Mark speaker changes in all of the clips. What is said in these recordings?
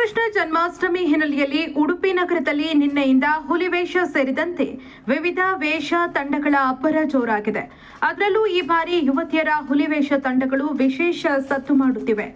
Speaker 1: ಶ್ರೀಕೃಷ್ಣ ಜನ್ಮಾಷ್ಟಮಿ ಹಿನ್ನೆಲೆಯಲ್ಲಿ ಉಡುಪಿ ನಗರದಲ್ಲಿ ನಿನ್ನೆಯಿಂದ ಹುಲಿವೇಷ ಸೇರಿದಂತೆ ವಿವಿಧ ವೇಷ ತಂಡಗಳ ಅಬ್ಬರ ಜೋರಾಗಿದೆ. ಅದರಲ್ಲೂ ಈ ಬಾರಿ ಯುವತಿಯರ ಹುಲಿವೇಷ ತಂಡಗಳು ವಿಶೇಷ ಸದ್ದು ಮಾಡುತ್ತಿವೆ.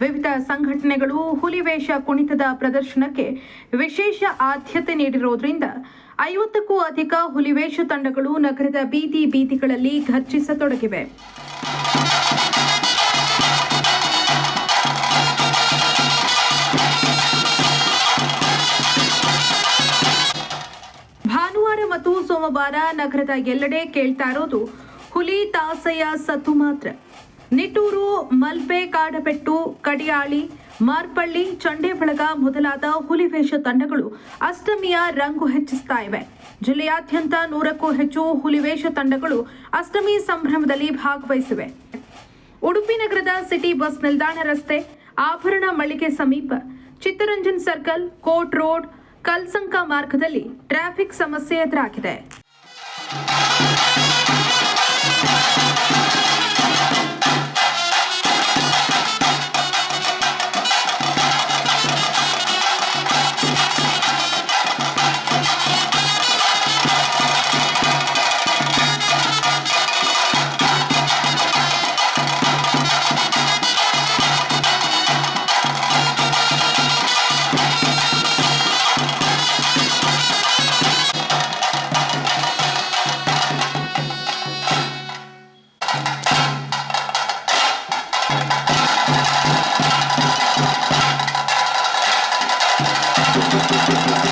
Speaker 1: ವಿವಿಧ ಸಂಘಟನೆಗಳು ಹುಲಿವೇಷ ಕುಣಿತದ ಪ್ರದರ್ಶನಕ್ಕೆ ವಿಶೇಷ ಆದ್ಯತೆ ನೀಡಿರೋದ್ರಿಂದ ಐವತ್ತಕ್ಕೂ ಅಧಿಕ ಹುಲಿವೇಷ ತಂಡಗಳು ನಗರದ ಬೀದಿ ಬೀದಿಗಳಲ್ಲಿ ಘರ್ಜಿಸತೊಡಗಿವೆ. ಸೋಮವಾರ ನಗರದ ಎಲ್ಲೆಡೆ ಕೇಳ್ತಾ ಇರೋದು ಹುಲಿ ತಾಸೆಯ ಸತ್ತು ಮಾತ್ರ. ನಿಟ್ಟೂರು, ಮಲ್ಪೆ ಕಾಡಬೆಟ್ಟು ಕಡಿಯಾಳಿ, ಮಾರ್ಪಳ್ಳಿ, ಚಂಡೇಬಳಗ ಮೊದಲಾದ ಹುಲಿ ವೇಷ ತಂಡಗಳು ಅಷ್ಟಮಿಯ ರಂಗು ಹೆಚ್ಚಿಸ್ತಾ ಇವೆ. ಜಿಲ್ಲೆಯಾದ್ಯಂತ ನೂರಕ್ಕೂ ಹೆಚ್ಚು ಹುಲಿವೇಷ ತಂಡಗಳು ಅಷ್ಟಮಿ ಸಂಭ್ರಮದಲ್ಲಿ ಭಾಗವಹಿಸಿವೆ. ಉಡುಪಿ ನಗರದ ಸಿಟಿ ಬಸ್ ನಿಲ್ದಾಣ ರಸ್ತೆ, ಆಭರಣ ಮಳಿಗೆ ಸಮೀಪ, Chittaranjan circle, court road Kalsanka ಮಾರ್ಗದಲ್ಲಿ ಟ್ರಾಫಿಕ್ ಸಮಸ್ಯೆ ಎದುರಾಗಿದೆ.
Speaker 2: Thank you.